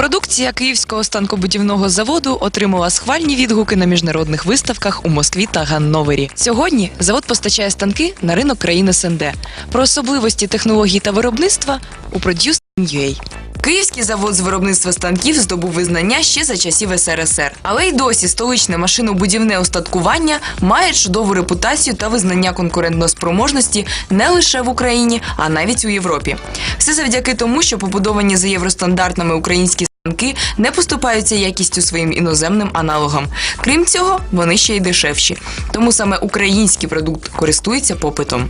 Продукція київського станкобудівного заводу отримала схвальні відгуки на міжнародних виставках у Москві та Ганновері. Сьогодні завод постачає станки на ринок країн СНД. Про особливості технологій та виробництва у Produce Київський завод з виробництва станків здобув визнання ще за часів СРСР. Але й досі столичне машинобудівне устаткування має чудову репутацію та визнання конкурентноспроможності не лише в Україні, а навіть у Європі. Все завдяки тому, що побудовані за євростандартами українські станки не поступаються якістю своїм іноземним аналогам. Крім цього, вони ще й дешевші. Тому саме український продукт користується попитом.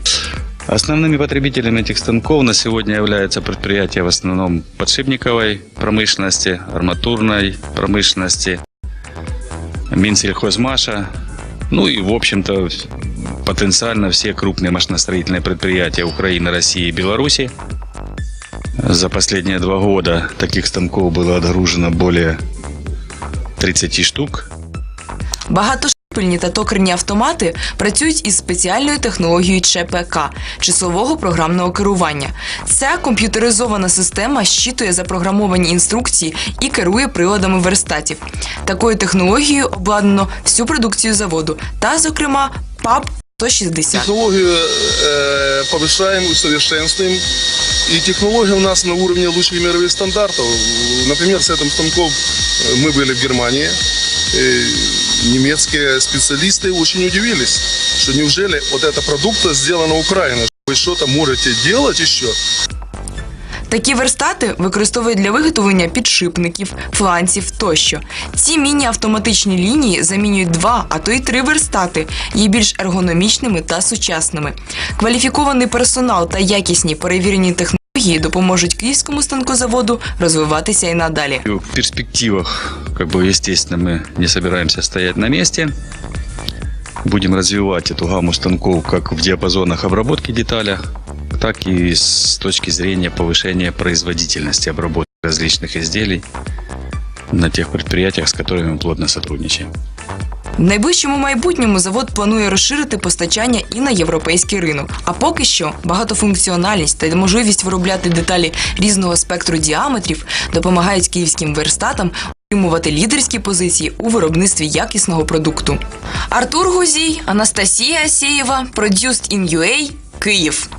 Основными потребителями этих станков на сегодня являются предприятия в основном подшипниковой промышленности, арматурной промышленности, Минсельхозмаша, ну и, в общем-то, потенциально все крупные машиностроительные предприятия Украины, России и Беларуси. За последние два года таких станков было отгружено более 30 штук. Багатошпильні та токерні автомати працюють із спеціальною технологією ЧПК числового програмного керування. Ця комп'ютеризована система щитує запрограмовані інструкції і керує приладами верстатів. Такою технологією обладнано всю продукцію заводу та, зокрема, ПАП 160. Технологию э, повышаем, усовершенствуем. И технология у нас на уровне лучших мировых стандартов. Например, с этим станком э, мы были в Германии. Э, немецкие специалисты очень удивились, что неужели вот эта продукция сделана Украиной. Вы что-то можете делать еще? Такі верстати використовують для виготовлення підшипників, фланців тощо. Ці міні-автоматичні лінії замінюють два, а то й три верстати, є більш ергономічними та сучасними. Кваліфікований персонал та якісні перевірені технології допоможуть київському станкозаводу розвиватися і надалі. В перспективах, как бы, естественно, мы не собираемся стоять на месте. Будем развивать эту гамму станков как в диапазонах обработки деталя, так и с точки зрения повышения производительности обработки различных изделий на тех предприятиях, с которыми мы плотно сотрудничаем. В найближчому майбутньому завод планує розширити постачання і на європейський ринок. А поки що багатофункціональність та можливість виробляти деталі різного спектру діаметрів допомагають київським верстатам утримувати лідерські позиції у виробництві якісного продукту. Артур Гузій, Анастасія Асєєва, Produced in UA, Київ.